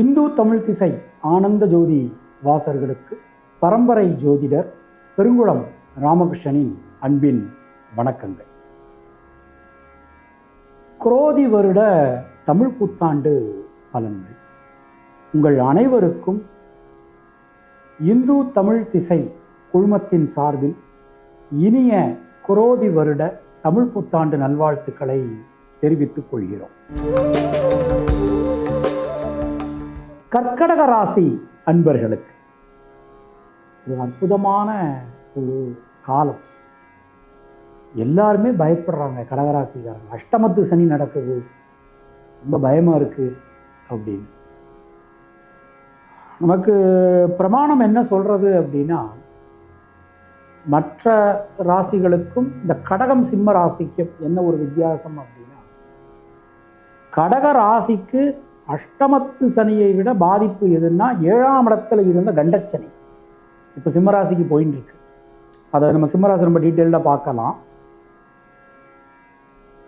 இந்து தமிழ் திசை ஆனந்த ஜோதி வாசர்களுக்கு பரம்பரை ஜோதிடர் பெருங்குளம் ராமகிருஷ்ணனின் அன்பின் வணக்கங்கள். குரோதி வருட தமிழ் புத்தாண்டு பலன்கள். உங்கள் அனைவருக்கும் இந்து தமிழ் திசை குழுமத்தின் சார்பில் இனிய குரோதி வருட தமிழ் புத்தாண்டு நல்வாழ்த்துக்களை தெரிவித்துக் கொள்கிறோம். கர்க்கடக ராசி அன்பர்களுக்கு. ஒரு அற்புதமான ஒரு காலம். எல்லாருமே பயப்படுறாங்க கடகராசிக்காரங்க. அஷ்டமத்து சனி நடக்குது. ரொம்ப பயமாக இருக்குது அப்படின்னு. நமக்கு பிரமாணம் என்ன சொல்கிறது அப்படின்னா மற்ற ராசிகளுக்கும் இந்த கடகம் சிம்ம ராசிக்கும் என்ன ஒரு வித்தியாசம் அப்படின்னா கடக ராசிக்கு அஷ்டமத்து சனியை விட பாதிப்பு எதுன்னா ஏழாம் இடத்துல இருந்த கண்டச்சனி. இப்போ சிம்மராசிக்கு போயின்னு இருக்கு அதை நம்ம சிம்மராசி ரொம்ப டீட்டெயில்டாக பார்க்கலாம்.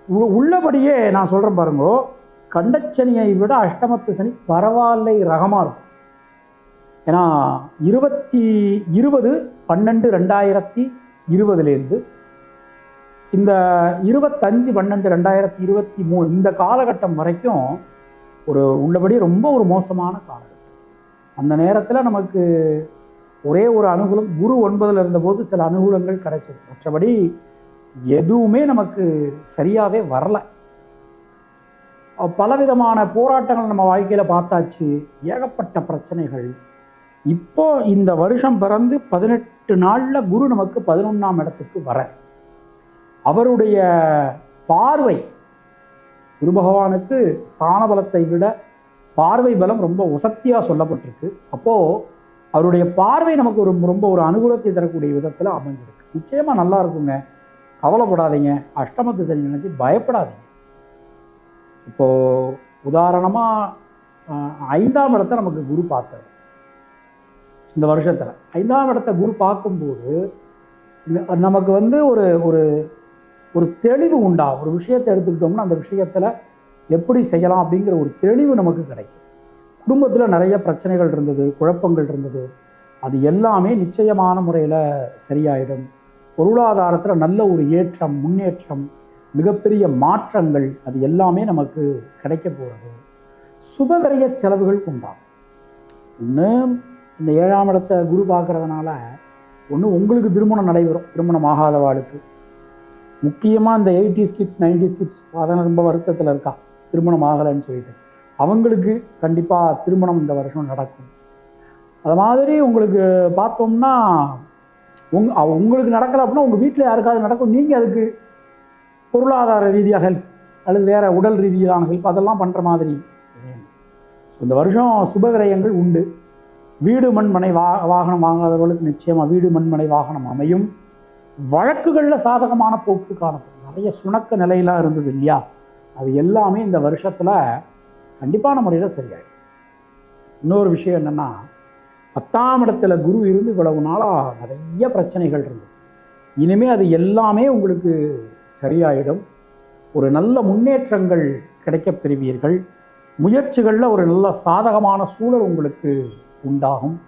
உ- உள்ளபடியே நான் சொல்கிறேன் பாருங்க கண்டச்சனியை விட அஷ்டமத்து சனி பரவாயில்லை ரகமாக இருக்கும். ஏன்னா இருபத்தி இருபது பன்னெண்டு ரெண்டாயிரத்தி இருபதுலேருந்து இந்த இருபத்தஞ்சு பன்னெண்டு ரெண்டாயிரத்தி இருபத்தி மூணு இந்த காலகட்டம் வரைக்கும் ஒரு உள்ளபடி ரொம்ப ஒரு மோசமான காலகட்டம் அந்த நேரத்தில் நமக்கு ஒரே ஒரு அனுகூலம் குரு ஒன்பதில் இருந்தபோது சில அனுகூலங்கள் கிடைச்சது. மற்றபடி எதுவுமே நமக்கு சரியாகவே வரலை. பலவிதமான போராட்டங்கள் நம்ம வாழ்க்கையில் பார்த்தாச்சு. ஏகப்பட்ட பிரச்சனைகள். இப்போ இந்த வருஷம் பிறந்து பதினெட்டு நாளில் குரு நமக்கு பதினொன்றாம் இடத்துக்கு வர அவருடைய பார்வை குரு பகவானுக்கு ஸ்தான பலத்தை விட பார்வை பலம் ரொம்ப உசக்தியாக சொல்லப்பட்டிருக்கு. அப்போது அவருடைய பார்வை நமக்கு ஒரு ரொம்ப ஒரு அனுகூலத்தை தரக்கூடிய விதத்தில் அமைஞ்சிருக்கு. நிச்சயமாக நல்லா இருக்குங்க. கவலைப்படாதீங்க. அஷ்டமத்து சனி நினச்சி பயப்படாதீங்க. இப்போது உதாரணமாக ஐந்தாம் இடத்தை நமக்கு குரு பார்த்தார். இந்த வருஷத்தில். ஐந்தாம் இடத்தை குரு பார்க்கும்போது நமக்கு வந்து ஒரு ஒரு ஒரு தெளிவு உண்டா? ஒரு விஷயத்தை எடுத்துக்கிட்டோம்னா அந்த விஷயத்தில் எப்படி செய்யலாம் அப்படிங்கிற ஒரு தெளிவு நமக்கு கிடைக்கும். குடும்பத்தில் நிறைய பிரச்சனைகள் இருந்தது குழப்பங்கள் இருந்தது. அது எல்லாமே நிச்சயமான முறையில் சரியாயிடும். பொருளாதாரத்தில் நல்ல ஒரு ஏற்றம் முன்னேற்றம் மிகப்பெரிய மாற்றங்கள் அது எல்லாமே நமக்கு கிடைக்க போகிறது சுபகரிய செலவுகள் உண்டாகும் ஒன்று இந்த ஏழாம் இடத்தை குரு பார்க்குறதுனால ஒன்று உங்களுக்கு திருமணம் நடைபெறும். திருமணம் ஆகாதவாளுக்கு. முக்கியமாக இந்த எயிட்டிஸ் கிட்ஸ் நைன்டிஸ் கிட்ஸ் அதெல்லாம் ரொம்ப வருத்தத்தில் இருக்கா? திருமணம் ஆகலைன்னு சொல்லிட்டு. அவங்களுக்கு கண்டிப்பாக திருமணம் இந்த வருஷம் நடக்கும். அது மாதிரி உங்களுக்கு பார்த்தோம்னா உங் அவ- உங்களுக்கு நடக்கலை அப்படின்னா உங்கள் வீட்டில் யாருக்காவது நடக்கும். நீங்கள் அதுக்கு பொருளாதார ரீதியாக ஹெல்ப் அல்லது வேறு உடல் ரீதியிலான ஹெல்ப் அதெல்லாம் பண்ணுற மாதிரி. இந்த வருஷம் சுபகிரயங்கள் உண்டு. வீடு மண்மனை வா வாகனம் வாங்காதவர்களுக்கு நிச்சயமாக வீடு மண்மனை வாகனம் அமையும். வழக்குகளில் சாதகமான போக்கு காணப்படும். நிறைய சுணக்க நிலையெல்லாம் இருந்தது இல்லையா? அது எல்லாமே இந்த வருஷத்தில் கண்டிப்பான முறையில் சரியாயிடும். இன்னொரு விஷயம் என்னென்னா பத்தாம் இடத்துல குரு இருந்து இவ்வளவு நாளாக நிறைய பிரச்சனைகள் இருந்தது. இனிமேல் அது எல்லாமே உங்களுக்கு சரியாயிடும். ஒரு நல்ல முன்னேற்றங்கள் கிடைக்கப் பெறுவீர்கள். முயற்சிகளில் ஒரு நல்ல சாதகமான சூழல் உங்களுக்கு உண்டாகும்.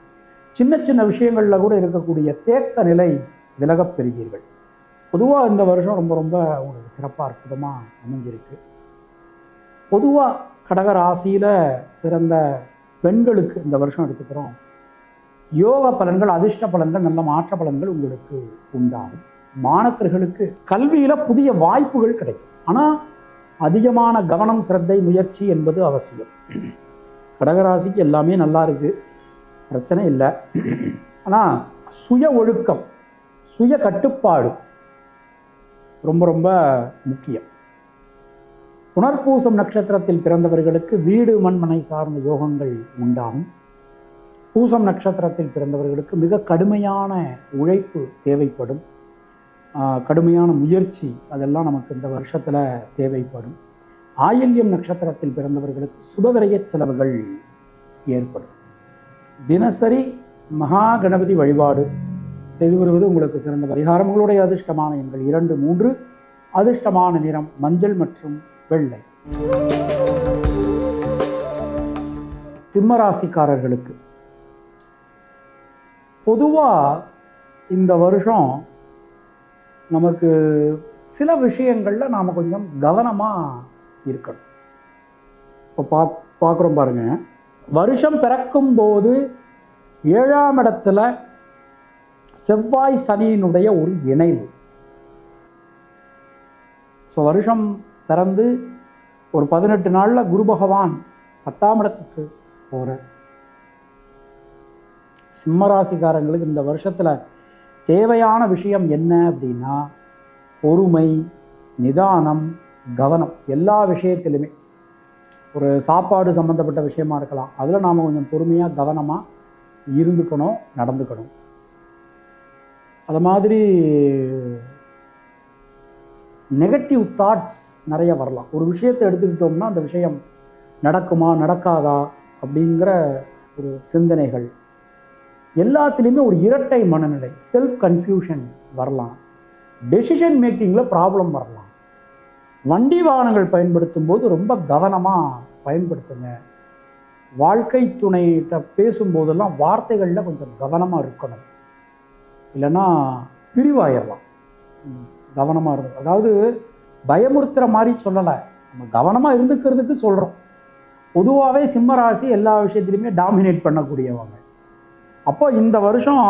சின்ன சின்ன விஷயங்களில் கூட இருக்கக்கூடிய தேக்க நிலை விலகப் பெறுவீர்கள். பொதுவாக இந்த வருஷம் ரொம்ப ரொம்ப ஒரு சிறப்பாக அற்புதமாக அமைஞ்சிருக்கு. பொதுவாக கடக ராசியில் பிறந்த பெண்களுக்கு இந்த வருஷம் எடுத்துக்கிறோம். யோக பலன்கள் அதிர்ஷ்ட பலன்கள் நல்ல மாற்ற பலன்கள் உங்களுக்கு உண்டாகும். மாணக்கர்களுக்கு கல்வியில் புதிய வாய்ப்புகள் கிடைக்கும். ஆனால் அதிகமான கவனம் சிரத்தை முயற்சி என்பது அவசியம். கடகராசிக்கு எல்லாமே நல்லா இருக்குது பிரச்சனை இல்லை. ஆனால் சுய ஒழுக்கம் சுய கட்டுப்பாடு ரொம்ப ரொம்ப முக்கியம். புனர்பூசம் நட்சத்திரத்தில் பிறந்தவர்களுக்கு வீடு மண்மனை சார்ந்த யோகங்கள் உண்டாகும். பூசம் நட்சத்திரத்தில் பிறந்தவர்களுக்கு மிக கடுமையான உழைப்பு தேவைப்படும். கடுமையான முயற்சி அதெல்லாம் நமக்கு இந்த வருஷத்தில் தேவைப்படும். ஆயில்யம் நட்சத்திரத்தில் பிறந்தவர்களுக்கு சுபவிரய செலவுகள் ஏற்படும். தினசரி மகா கணபதி வழிபாடு செய்து வருவது உங்களுக்கு சிறந்த பரிகாரம் உங்களுடைய அதிர்ஷ்டமான எண்கள் இரண்டு மூன்று. அதிர்ஷ்டமான நிறம் மஞ்சள் மற்றும் வெள்ளை. சிம்மராசிக்காரர்களுக்கு. பொதுவாக இந்த வருஷம் நமக்கு சில விஷயங்களில் நாம் கொஞ்சம் கவனமாக இருக்கணும். இப்போ பா பார்க்குறோம் பாருங்க. வருஷம் பிறக்கும் போது ஏழாம் இடத்துல செவ்வாய் சனியினுடைய ஒரு இணைவு. ஸோ வருஷம் பிறந்து ஒரு பதினெட்டு நாளில் குரு பகவான் பத்தாம் இடத்துக்கு போகிறார் சிம்மராசிக்காரங்களுக்கு இந்த வருஷத்தில் தேவையான விஷயம் என்ன அப்படின்னா பொறுமை நிதானம் கவனம். எல்லா விஷயத்திலுமே. ஒரு சாப்பாடு சம்மந்தப்பட்ட விஷயமா இருக்கலாம். அதில் நாம் கொஞ்சம் பொறுமையாக கவனமாக இருந்துக்கணும் நடந்துக்கணும். அது மாதிரி நெகட்டிவ் தாட்ஸ் நிறைய வரலாம். ஒரு விஷயத்தை எடுத்துக்கிட்டோம்னா அந்த விஷயம் நடக்குமா நடக்காதா அப்படிங்கிற ஒரு சிந்தனைகள். எல்லாத்துலேயுமே ஒரு இரட்டை மனநிலை செல்ஃப் கன்ஃபியூஷன் வரலாம். டெசிஷன் மேக்கிங்கில் ப்ராப்ளம் வரலாம். வண்டி வாகனங்கள் பயன்படுத்தும் போது ரொம்ப கவனமாக பயன்படுத்துங்க. வாழ்க்கை துணைகிட்ட பேசும்போதெல்லாம் வார்த்தைகளில் கொஞ்சம் கவனமாக இருக்கணும். இல்லைன்னா பிரிவாயிடலாம் கவனமாக இருக்கும் அதாவது பயமுறுத்துகிற மாதிரி சொல்லலை. நம்ம கவனமாக இருந்துக்கிறதுக்கு சொல்கிறோம் பொதுவாகவே சிம்மராசி எல்லா விஷயத்துலையுமே டாமினேட் பண்ணக்கூடியவங்க. அப்போ இந்த வருஷம்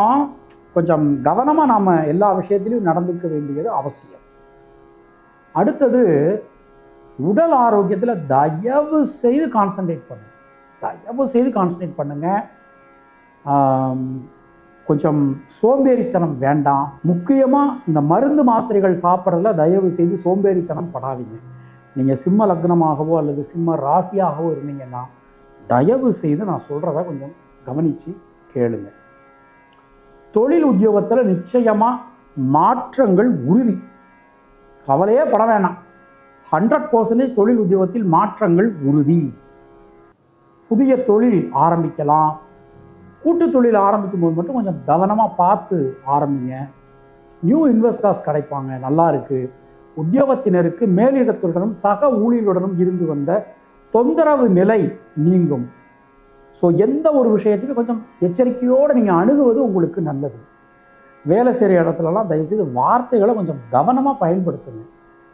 கொஞ்சம் கவனமாக நாம் எல்லா விஷயத்திலையும் நடந்துக்க வேண்டியது அவசியம். அடுத்தது உடல் ஆரோக்கியத்தில் தயவு செய்து கான்சன்ட்ரேட் பண்ணுங்கள் தயவு செய்து கான்சன்ட்ரேட் பண்ணுங்கள் கொஞ்சம் சோம்பேறித்தனம் வேண்டாம். முக்கியமாக இந்த மருந்து மாத்திரைகள் சாப்பிட்றதுல தயவு செய்து சோம்பேறித்தனம் படாதீங்க. நீங்கள் சிம்ம லக்னமாகவோ அல்லது சிம்ம ராசியாகவோ இருந்தீங்கன்னா தயவு செய்து நான் சொல்கிறத கொஞ்சம் கவனித்து கேளுங்க. தொழில் உத்தியோகத்தில் நிச்சயமாக மாற்றங்கள் உறுதி. கவலையே பட வேணாம். ஹண்ட்ரட் பர்சன்டேஜ் தொழில் உத்தியோகத்தில் மாற்றங்கள் உறுதி. புதிய தொழில் ஆரம்பிக்கலாம். கூட்டு தொழில் ஆரம்பிக்கும் போது மட்டும் கொஞ்சம் கவனமாக பார்த்து ஆரம்பிங்க. நியூ இன்வெஸ்டர்ஸ் கிடைப்பாங்க நல்லா இருக்குது உத்தியோகத்தினருக்கு மேலிடத்துடனும் சக ஊழியர்களுடனும் இருந்து வந்த தொந்தரவு நிலை நீங்கும். ஸோ எந்த ஒரு விஷயத்தையும் கொஞ்சம் எச்சரிக்கையோடு நீங்கள் அணுகுவது உங்களுக்கு நல்லது. வேலை செய்கிற இடத்துலலாம் தயவுசெய்து வார்த்தைகளை கொஞ்சம் கவனமாக பயன்படுத்துங்க.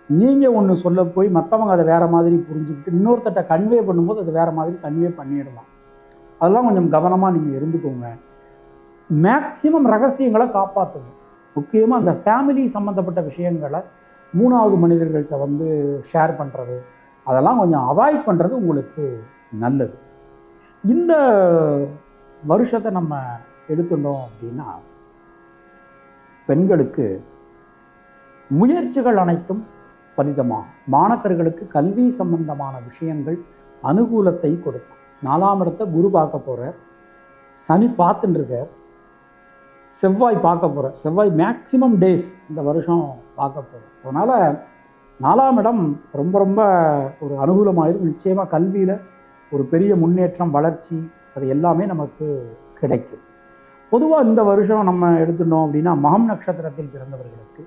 நீங்கள் ஒன்று சொல்ல போய் மற்றவங்க அதை வேறு மாதிரி புரிஞ்சுக்கிட்டு இன்னொருத்தட்ட கன்வே பண்ணும்போது அது வேறு மாதிரி கன்வே பண்ணிடலாம். அதெல்லாம் கொஞ்சம் கவனமாக நீங்கள் இருந்துக்கோங்க. மேக்சிமம் ரகசியங்களை காப்பாற்றுங்க முக்கியமாக அந்த ஃபேமிலி சம்மந்தப்பட்ட விஷயங்களை மூணாவது மனிதர்கள்ட்ட வந்து ஷேர் பண்ணுறது அதெல்லாம் கொஞ்சம் அவாய்ட் பண்ணுறது உங்களுக்கு நல்லது. இந்த வருஷத்தை நம்ம எடுத்துட்டோம் அப்படின்னா பெண்களுக்கு முயற்சிகள் அனைத்தும் பலிதமாகும் மாணக்கர்களுக்கு கல்வி சம்பந்தமான விஷயங்கள் அனுகூலத்தை கொடுக்கும். நாலாம் இடத்தை குரு பார்க்க போகிறார் சனி பார்த்துட்டுருக்கார் செவ்வாய் பார்க்க போகிறார் செவ்வாய் மேக்சிமம் டேஸ் இந்த வருஷம் பார்க்க போகிறார் அதனால் நாலாம் இடம் ரொம்ப ரொம்ப ஒரு அனுகூலமாயிரும். நிச்சயமாக கல்வியில் ஒரு பெரிய முன்னேற்றம் வளர்ச்சி அது எல்லாமே நமக்கு கிடைக்கும். பொதுவாக இந்த வருஷம் நம்ம எடுத்துட்டோம் அப்படின்னா மகம் நட்சத்திரத்தில் பிறந்தவர்களுக்கு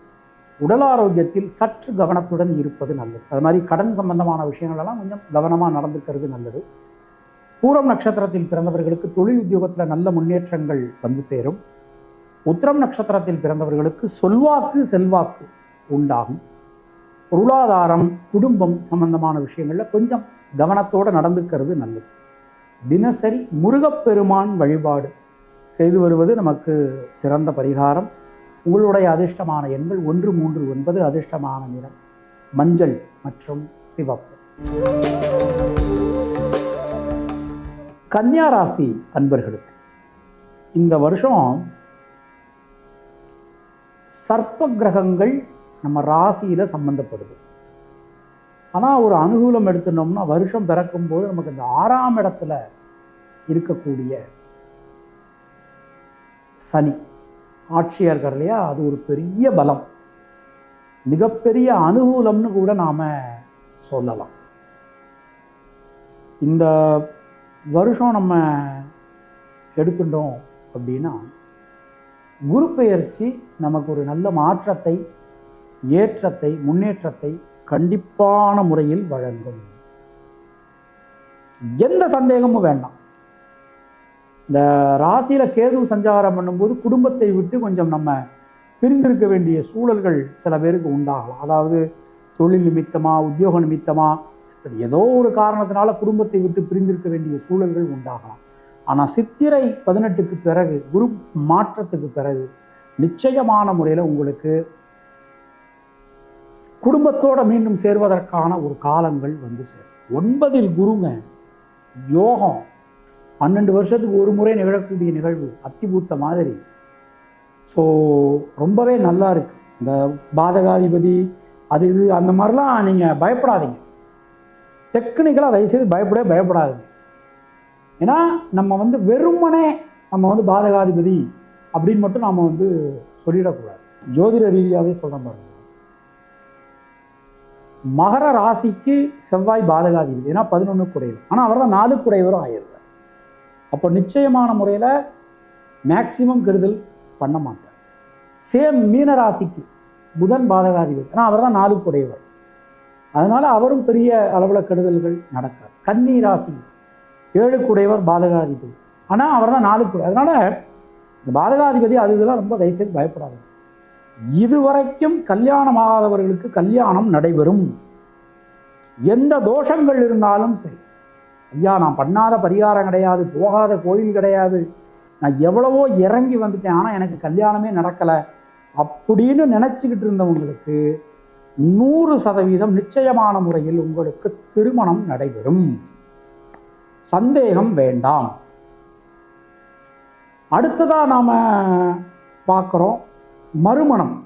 உடல் ஆரோக்கியத்தில் சற்று கவனத்துடன் இருப்பது நல்லது. அது மாதிரி கடன் சம்பந்தமான விஷயங்களெல்லாம் கொஞ்சம் கவனமாக நடந்துக்கிறது நல்லது. பூரம் நட்சத்திரத்தில் பிறந்தவர்களுக்கு தொழில் உத்தியோகத்தில் நல்ல முன்னேற்றங்கள் வந்து சேரும். உத்திரம் நட்சத்திரத்தில் பிறந்தவர்களுக்கு சொல்வாக்கு செல்வாக்கு உண்டாகும். பொருளாதாரம் குடும்பம் சம்பந்தமான விஷயங்களில் கொஞ்சம் கவனத்தோடு நடந்துக்கிறது நல்லது. தினசரி முருகப்பெருமான் வழிபாடு செய்து வருவது நமக்கு சிறந்த பரிகாரம். உங்களுடைய அதிர்ஷ்டமான எண்கள் ஒன்று மூன்று ஒன்பது அதிர்ஷ்டமான நிறம் மஞ்சள் மற்றும் சிவப்பு. கன்னியா ராசி அன்பர்களுக்கு இந்த வருஷம் சர்ப்ப கிரகங்கள் நம்ம ராசியில் சம்மந்தப்படுது ஆனால் ஒரு அனுகூலம் எடுத்துனோம்னா வருஷம் பிறக்கும் போது நமக்கு இந்த ஆறாம் இடத்துல இருக்கக்கூடிய சனி ஆட்சியாக இருக்கிற இல்லையா? அது ஒரு பெரிய பலம். மிகப்பெரிய அனுகூலம்னு கூட நாம் சொல்லலாம். இந்த வருஷம் நம்ம எடுத்துட்டோம் அப்படின்னா குரு பெயர்ச்சி நமக்கு ஒரு நல்ல மாற்றத்தை ஏற்றத்தை முன்னேற்றத்தை கண்டிப்பான முறையில் வழங்கும். எந்த சந்தேகமும் வேண்டாம். இந்த ராசியில் கேது சஞ்சாரம் பண்ணும்போது குடும்பத்தை விட்டு கொஞ்சம் நம்ம பிரிந்திருக்க வேண்டிய சூழல்கள் சில பேருக்கு உண்டாகலாம். அதாவது தொழில் நிமித்தமாக உத்தியோக நிமித்தமாக ஏதோ ஒரு காரணத்தினால குடும்பத்தை விட்டு பிரிந்திருக்க வேண்டிய சூழல்கள் உண்டாகலாம். ஆனால் சித்திரை பதினெட்டுக்கு பிறகு குரு மாற்றத்துக்கு பிறகு நிச்சயமான முறையில் உங்களுக்கு குடும்பத்தோடு மீண்டும் சேர்வதற்கான ஒரு காலங்கள் வந்து சேரும். ஒன்பதில் குருங்க யோகம். பன்னெண்டு வருஷத்துக்கு ஒரு முறை நிகழக்கூடிய நிகழ்வு அத்திபூத்த மாதிரி. ஸோ ரொம்பவே நல்லா இருக்குது இந்த பாதகாதிபதி அது இது அந்த மாதிரிலாம் நீங்கள் பயப்படாதீங்க. டெக்னிக்கலாக தயவுசெய்து பயப்படவே பயப்படாது ஏன்னா நம்ம வந்து வெறுமனே நம்ம வந்து பாதகாதிபதி அப்படின்னு மட்டும் நாம் வந்து சொல்லிடக்கூடாது. ஜோதிட ரீதியாகவே சொல்ல பாருங்க. மகர ராசிக்கு செவ்வாய் பாதகாதிபதி. ஏன்னா பதினொன்று குறைவர் ஆனால் அவர் தான் நாலு குறைவரும் ஆயிடுறார். அப்போ நிச்சயமான முறையில் மேக்சிமம் கெடுதல் பண்ண மாட்டார். சேம் மீன ராசிக்கு புதன் பாதகாதிபதி. ஆனால் அவர் தான் நாலு குறைவர் அதனால் அவரும் பெரிய அளவில் கெடுதல்கள் நடக்காது. கன்னி ராசி. ஏழுக்குடையவர் பாதகாதிபதி. ஆனால் அவர் தான் நாலு குடை. அதனால் இந்த பாதகாதிபதி அது இதெல்லாம் ரொம்ப தயவுசெய்து பயப்படாது இதுவரைக்கும் கல்யாணம் ஆகாதவர்களுக்கு கல்யாணம் நடைபெறும். எந்த தோஷங்கள் இருந்தாலும் சரி. ஐயா நான் பண்ணாத பரிகாரம் கிடையாது போகாத கோயில் கிடையாது. நான் எவ்வளவோ இறங்கி வந்துட்டேன் ஆனால் எனக்கு கல்யாணமே நடக்கலை. அப்படின்னு நினச்சிக்கிட்டு இருந்தவங்களுக்கு நூறு சதவீதம் நிச்சயமான முறையில் உங்களுக்கு திருமணம் நடைபெறும். சந்தேகம் வேண்டாம். அடுத்ததாக நாம் பார்க்குறோம் மறுமணம்.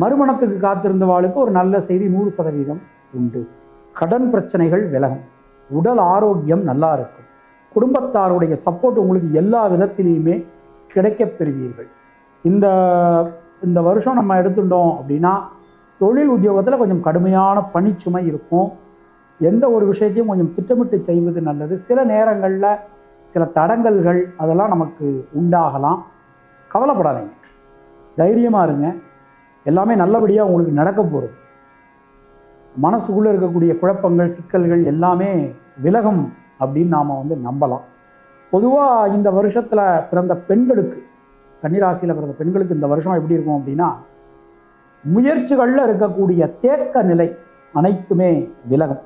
மறுமணத்துக்கு காத்திருந்த வாளுக்கு ஒரு நல்ல செய்தி நூறு சதவீதம் உண்டு. கடன் பிரச்சனைகள் விலகும். உடல் ஆரோக்கியம் நல்லா இருக்கும். குடும்பத்தாருடைய சப்போர்ட் உங்களுக்கு எல்லா விதத்திலையுமே கிடைக்கப் பெறுவீர்கள். இந்த இந்த வருஷம் நம்ம எடுத்துட்டோம் அப்படின்னா தொழில் உத்தியோகத்தில் கொஞ்சம் கடுமையான பணிச்சுமை இருக்கும். எந்த ஒரு விஷயத்தையும் கொஞ்சம் திட்டமிட்டு செய்வது நல்லது. சில நேரங்களில் சில தடங்கல்கள் அதெல்லாம் நமக்கு உண்டாகலாம். கவலைப்படாதீங்க. தைரியமாக இருங்க. எல்லாமே நல்லபடியாக உங்களுக்கு நடக்க போகிறது மனசுக்குள்ளே இருக்கக்கூடிய குழப்பங்கள் சிக்கல்கள் எல்லாமே விலகும் அப்படின்னு நாம் வந்து நம்பலாம். பொதுவாக இந்த வருஷத்தில் பிறந்த பெண்களுக்கு கன்னிராசியில் பிறந்த பெண்களுக்கு இந்த வருஷம் எப்படி இருக்கும் அப்படின்னா முயற்சிகளில் இருக்கக்கூடிய தேக்க நிலை அனைத்துமே விலகும்.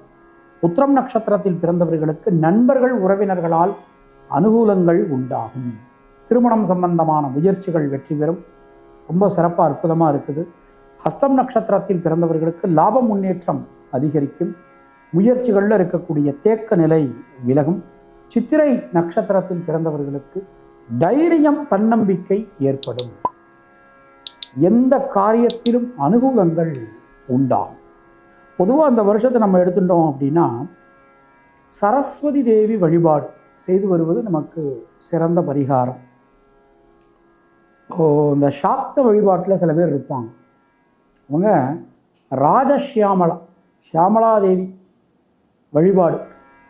உத்திரம் நட்சத்திரத்தில் பிறந்தவர்களுக்கு நண்பர்கள் உறவினர்களால் அனுகூலங்கள் உண்டாகும். திருமணம் சம்பந்தமான முயற்சிகள் வெற்றி பெறும். ரொம்ப சிறப்பாக அற்புதமாக இருக்குது. ஹஸ்தம் நட்சத்திரத்தில் பிறந்தவர்களுக்கு லாப முன்னேற்றம் அதிகரிக்கும். முயற்சிகளில் இருக்கக்கூடிய தேக்க நிலை விலகும். சித்திரை நட்சத்திரத்தில் பிறந்தவர்களுக்கு தைரியம் தன்னம்பிக்கை ஏற்படும். எந்த காரியத்திலும் அனுகூலங்கள் உண்டாகும். பொதுவாக அந்த வருஷத்தை நம்ம எடுத்துட்டோம் அப்படின்னா சரஸ்வதி தேவி வழிபாடு செய்து வருவது நமக்கு சிறந்த பரிகாரம். ஓ இந்த சாக்த வழிபாட்டில் சில பேர் இருப்பாங்க. அவங்க ராஜஷியாமலா ஷியாமலாதேவி வழிபாடு.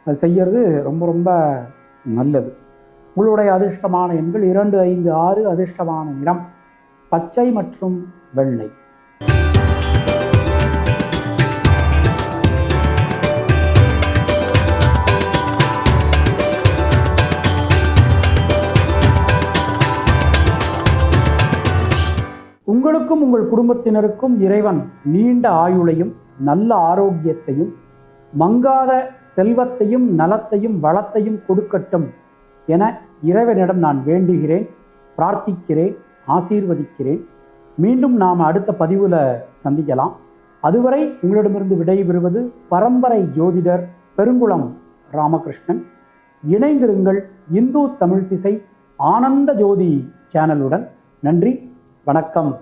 அது செய்யறது ரொம்ப ரொம்ப நல்லது. உங்களுடைய அதிர்ஷ்டமான எண்கள் இரண்டு ஐந்து ஆறு அதிர்ஷ்டமான இடம் பச்சை மற்றும் வெள்ளை. உங்களுக்கும் உங்கள் குடும்பத்தினருக்கும் இறைவன் நீண்ட ஆயுளையும் நல்ல ஆரோக்கியத்தையும் மங்காத செல்வத்தையும் நலத்தையும் வளத்தையும் கொடுக்கட்டும் என இறைவனிடம் நான் வேண்டுகிறேன் பிரார்த்திக்கிறேன். ஆசீர்வதிக்கிறேன். மீண்டும் நாம் அடுத்த பதிவில் சந்திக்கலாம். அதுவரை உங்களிடமிருந்து விடைபெறுவது பரம்பரை ஜோதிடர் பெருங்குளம் ராமகிருஷ்ணன். இணைந்திருங்கள் இந்து தமிழ் திசை ஆனந்த ஜோதி சேனலுடன். நன்றி வணக்கம்.